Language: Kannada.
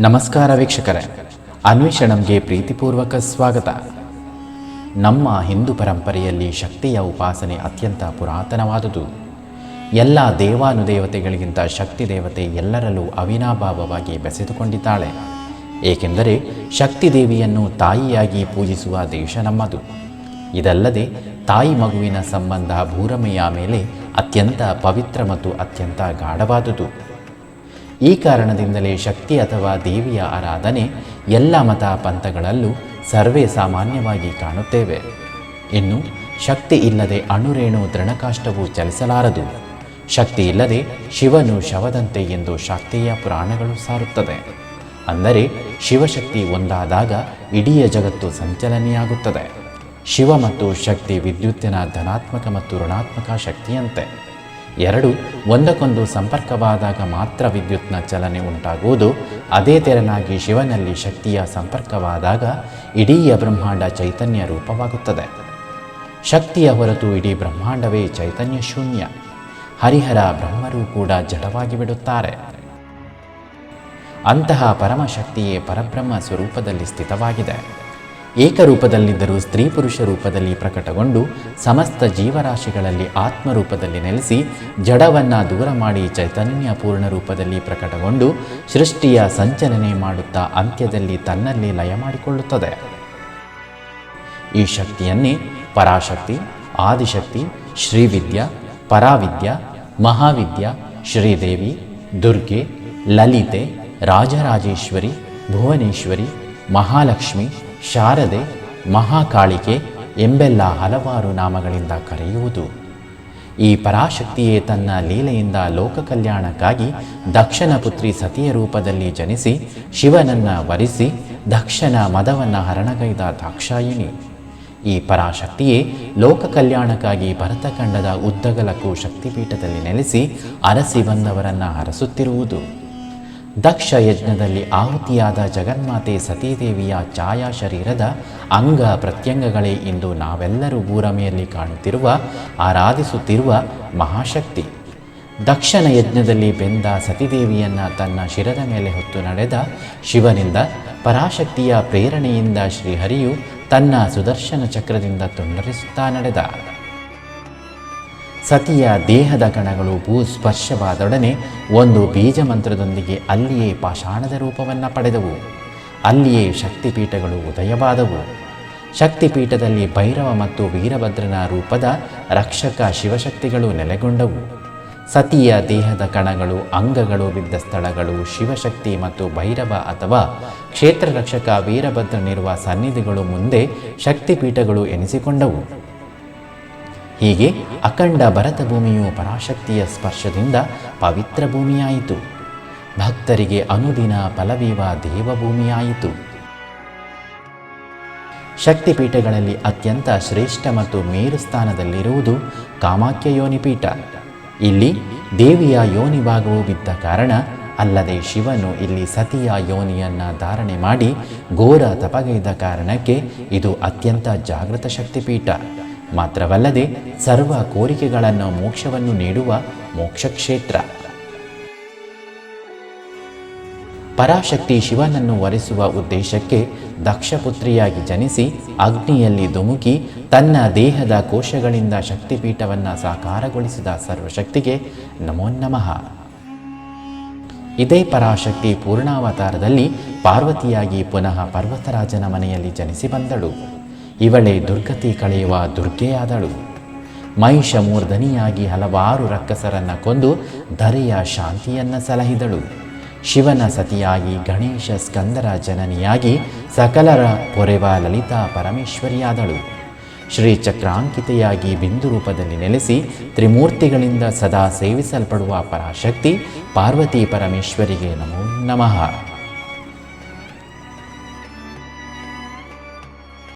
ನಮಸ್ಕಾರ ವೀಕ್ಷಕರೇ. ಅನ್ವೇಷಣಂಗೆ ಪ್ರೀತಿಪೂರ್ವಕ ಸ್ವಾಗತ. ನಮ್ಮ ಹಿಂದೂ ಪರಂಪರೆಯಲ್ಲಿ ಶಕ್ತಿಯ ಉಪಾಸನೆ ಅತ್ಯಂತ ಪುರಾತನವಾದುದು. ಎಲ್ಲ ದೇವಾನುದೇವತೆಗಳಿಗಿಂತ ಶಕ್ತಿ ದೇವತೆ ಎಲ್ಲರಲ್ಲೂ ಅವಿನಾಭಾವವಾಗಿ ಬೆಸೆದುಕೊಂಡಿದ್ದಾಳೆ. ಏಕೆಂದರೆ ಶಕ್ತಿ ದೇವಿಯನ್ನು ತಾಯಿಯಾಗಿ ಪೂಜಿಸುವ ದೇಶ ನಮ್ಮದು. ಇದಲ್ಲದೆ ತಾಯಿ ಮಗುವಿನ ಸಂಬಂಧ ಭೂರಮೆಯ ಮೇಲೆ ಅತ್ಯಂತ ಪವಿತ್ರ ಮತ್ತು ಅತ್ಯಂತ ಗಾಢವಾದುದು. ಈ ಕಾರಣದಿಂದಲೇ ಶಕ್ತಿ ಅಥವಾ ದೇವಿಯ ಆರಾಧನೆ ಎಲ್ಲ ಮತ ಪಂಥಗಳಲ್ಲೂ ಸರ್ವೇ ಸಾಮಾನ್ಯವಾಗಿ ಕಾಣುತ್ತೇವೆ. ಇನ್ನು, ಶಕ್ತಿ ಇಲ್ಲದೆ ಅಣುರೇಣು ದೃಢಕಾಷ್ಟವು ಚಲಿಸಲಾರದು. ಶಕ್ತಿ ಇಲ್ಲದೆ ಶಿವನು ಶವದಂತೆ ಎಂದು ಶಾಕ್ತೀಯ ಪುರಾಣಗಳು ಸಾರುತ್ತದೆ. ಅಂದರೆ, ಶಿವಶಕ್ತಿ ಒಂದಾದಾಗ ಇಡೀ ಜಗತ್ತು ಸಂಚಲನೆಯಾಗುತ್ತದೆ. ಶಿವ ಮತ್ತು ಶಕ್ತಿ ವಿದ್ಯುತ್ತಿನ ಧನಾತ್ಮಕ ಮತ್ತು ಋಣಾತ್ಮಕ ಶಕ್ತಿಯಂತೆ. ಎರಡು, ಒಂದಕ್ಕೊಂದು ಸಂಪರ್ಕವಾದಾಗ ಮಾತ್ರ ವಿದ್ಯುತ್ನ ಚಲನೆ ಉಂಟಾಗುವುದು. ಅದೇ ತೆರನಾಗಿ ಶಿವನಲ್ಲಿ ಶಕ್ತಿಯ ಸಂಪರ್ಕವಾದಾಗ ಇಡೀ ಬ್ರಹ್ಮಾಂಡ ಚೈತನ್ಯ ರೂಪವಾಗುತ್ತದೆ. ಶಕ್ತಿಯ ಹೊರತು ಇಡೀ ಬ್ರಹ್ಮಾಂಡವೇ ಚೈತನ್ಯ ಶೂನ್ಯ. ಹರಿಹರ ಬ್ರಹ್ಮರು ಕೂಡ ಜಡವಾಗಿ ಬಿಡುತ್ತಾರೆ. ಅಂತಹ ಪರಮಶಕ್ತಿಯೇ ಪರಬ್ರಹ್ಮ ಸ್ವರೂಪದಲ್ಲಿ ಸ್ಥಿತವಾಗಿದೆ. ಏಕರೂಪದಲ್ಲಿದ್ದರೂ ಸ್ತ್ರೀ ಪುರುಷ ರೂಪದಲ್ಲಿ ಪ್ರಕಟಗೊಂಡು ಸಮಸ್ತ ಜೀವರಾಶಿಗಳಲ್ಲಿ ಆತ್ಮರೂಪದಲ್ಲಿ ನೆಲೆಸಿ ಜಡವನ್ನು ದೂರ ಮಾಡಿ ಚೈತನ್ಯ ಪೂರ್ಣ ರೂಪದಲ್ಲಿ ಪ್ರಕಟಗೊಂಡು ಸೃಷ್ಟಿಯ ಸಂಚಲನೆ ಮಾಡುತ್ತಾ ಅಂತ್ಯದಲ್ಲಿ ತನ್ನಲ್ಲಿ ಲಯ ಮಾಡಿಕೊಳ್ಳುತ್ತದೆ. ಈ ಶಕ್ತಿಯನ್ನೇ ಪರಾಶಕ್ತಿ, ಆದಿಶಕ್ತಿ, ಶ್ರೀವಿದ್ಯ, ಪರಾವಿದ್ಯ, ಮಹಾವಿದ್ಯ, ಶ್ರೀದೇವಿ, ದುರ್ಗೆ, ಲಲಿತೆ, ರಾಜರಾಜೇಶ್ವರಿ, ಭುವನೇಶ್ವರಿ, ಮಹಾಲಕ್ಷ್ಮಿ ಶಾರದೆ ಮಹಾಕಾಳಿಕೆ ಎಂಬೆಲ್ಲ ಹಲವಾರು ನಾಮಗಳಿಂದ ಕರೆಯುವುದು. ಈ ಪರಾಶಕ್ತಿಯೇ ತನ್ನ ಲೀಲೆಯಿಂದ ಲೋಕ ಕಲ್ಯಾಣಕ್ಕಾಗಿ ದಕ್ಷನ ಪುತ್ರಿ ಸತಿಯ ರೂಪದಲ್ಲಿ ಜನಿಸಿ, ಶಿವನನ್ನ ವರಿಸಿ, ದಕ್ಷನ ಮದವನ್ನು ಹರಣಗೈದ ದಾಕ್ಷಾಯಿಣಿ. ಈ ಪರಾಶಕ್ತಿಯೇ ಲೋಕ ಕಲ್ಯಾಣಕ್ಕಾಗಿ ಭರತಖಂಡದ ಉದ್ದಗಲಕ್ಕೂ ಶಕ್ತಿಪೀಠದಲ್ಲಿ ನೆಲೆಸಿ ಅರಸಿ ಬಂದವರನ್ನು ಹರಸುತ್ತಿರುವುದು. ದಕ್ಷ ಯಜ್ಞದಲ್ಲಿ ಆಹುತಿಯಾದ ಜಗನ್ಮಾತೆ ಸತೀದೇವಿಯ ಛಾಯಾ ಶರೀರದ ಅಂಗ ಪ್ರತ್ಯಂಗಗಳೇ ಇಂದು ನಾವೆಲ್ಲರೂ ಭೂರಮೆಯಲ್ಲಿ ಕಾಣುತ್ತಿರುವ, ಆರಾಧಿಸುತ್ತಿರುವ ಮಹಾಶಕ್ತಿ. ದಕ್ಷನ ಯಜ್ಞದಲ್ಲಿ ಬೆಂದ ಸತಿದೇವಿಯನ್ನು ತನ್ನ ಶಿರದ ಮೇಲೆ ಹೊತ್ತು ನಡೆದ ಶಿವನಿಂದ ಪರಾಶಕ್ತಿಯ ಪ್ರೇರಣೆಯಿಂದ ಶ್ರೀಹರಿಯು ತನ್ನ ಸುದರ್ಶನ ಚಕ್ರದಿಂದ ತುಂಡರಿಸುತ್ತಾ ನಡೆದ. ಸತಿಯ ದೇಹದ ಕಣಗಳು ಭೂಸ್ಪರ್ಶವಾದೊಡನೆ ಒಂದು ಬೀಜ ಮಂತ್ರದೊಂದಿಗೆ ಅಲ್ಲಿಯೇ ಪಾಷಾಣದ ರೂಪವನ್ನು ಪಡೆದವು. ಅಲ್ಲಿಯೇ ಶಕ್ತಿಪೀಠಗಳು ಉದಯವಾದವು. ಶಕ್ತಿಪೀಠದಲ್ಲಿ ಭೈರವ ಮತ್ತು ವೀರಭದ್ರನ ರೂಪದ ರಕ್ಷಕ ಶಿವಶಕ್ತಿಗಳು ನೆಲೆಗೊಂಡವು. ಸತಿಯ ದೇಹದ ಕಣಗಳು, ಅಂಗಗಳು ಬಿದ್ದ ಸ್ಥಳಗಳು, ಶಿವಶಕ್ತಿ ಮತ್ತು ಭೈರವ ಅಥವಾ ಕ್ಷೇತ್ರ ರಕ್ಷಕ ವೀರಭದ್ರನಿರುವ ಸನ್ನಿಧಿಗಳು ಮುಂದೆ ಶಕ್ತಿಪೀಠಗಳು ಎನಿಸಿಕೊಂಡವು. ಹೀಗೆ ಅಖಂಡ ಭರತ ಭೂಮಿಯು ಪರಾಶಕ್ತಿಯ ಸ್ಪರ್ಶದಿಂದ ಪವಿತ್ರ ಭೂಮಿಯಾಯಿತು. ಭಕ್ತರಿಗೆ ಅನುದಿನ ಫಲವೀವ ದೇವಭೂಮಿಯಾಯಿತು. ಶಕ್ತಿಪೀಠಗಳಲ್ಲಿ ಅತ್ಯಂತ ಶ್ರೇಷ್ಠ ಮತ್ತು ಮೇರು ಸ್ಥಾನದಲ್ಲಿರುವುದು ಕಾಮಾಖ್ಯ ಯೋನಿಪೀಠ. ಇಲ್ಲಿ ದೇವಿಯ ಯೋನಿ ಭಾಗವು ಬಿದ್ದ ಕಾರಣ ಅಲ್ಲದೆ ಶಿವನು ಇಲ್ಲಿ ಸತಿಯ ಯೋನಿಯನ್ನು ಧಾರಣೆ ಮಾಡಿ ಘೋರ ತಪಗೈದ ಕಾರಣಕ್ಕೆ ಇದು ಅತ್ಯಂತ ಜಾಗೃತ ಶಕ್ತಿಪೀಠ. ಮಾತ್ರವಲ್ಲದೆ ಸರ್ವ ಕೋರಿಕೆಗಳನ್ನು ಮೋಕ್ಷವನ್ನು ನೀಡುವ ಮೋಕ್ಷಕ್ಷೇತ್ರ. ಪರಾಶಕ್ತಿ ಶಿವನನ್ನು ವರಿಸುವ ಉದ್ದೇಶಕ್ಕೆ ದಕ್ಷಪುತ್ರಿಯಾಗಿ ಜನಿಸಿ ಅಗ್ನಿಯಲ್ಲಿ ಧುಮುಕಿ ತನ್ನ ದೇಹದ ಕೋಶಗಳಿಂದ ಶಕ್ತಿಪೀಠವನ್ನು ಸಾಕಾರಗೊಳಿಸಿದ ಸರ್ವಶಕ್ತಿಗೆ ನಮೋ ನಮಃ. ಇದೇ ಪರಾಶಕ್ತಿ ಪೂರ್ಣಾವತಾರದಲ್ಲಿ ಪಾರ್ವತಿಯಾಗಿ ಪುನಃ ಪರ್ವತರಾಜನ ಮನೆಯಲ್ಲಿ ಜನಿಸಿ ಬಂದಳು. ಇವಳೇ ದುರ್ಗತಿ ಕಳೆಯುವ ದುರ್ಗೆಯಾದಳು. ಮಹಿಷ ಮೂರ್ಧನಿಯಾಗಿ ಹಲವಾರು ರಕ್ಕಸರನ್ನು ಕೊಂದು ಧರೆಯ ಶಾಂತಿಯನ್ನು ಸಲಹಿದಳು. ಶಿವನ ಸತಿಯಾಗಿ ಗಣೇಶ ಸ್ಕಂದರ ಜನನಿಯಾಗಿ ಸಕಲರ ಪೊರೆವ ಲಲಿತಾ ಪರಮೇಶ್ವರಿಯಾದಳು. ಶ್ರೀ ಚಕ್ರಾಂಕಿತೆಯಾಗಿ ಬಿಂದು ರೂಪದಲ್ಲಿ ನೆಲೆಸಿ ತ್ರಿಮೂರ್ತಿಗಳಿಂದ ಸದಾ ಸೇವಿಸಲ್ಪಡುವ ಪರಾಶಕ್ತಿ ಪಾರ್ವತಿ ಪರಮೇಶ್ವರಿಗೆ ನಮೋ ನಮಃ.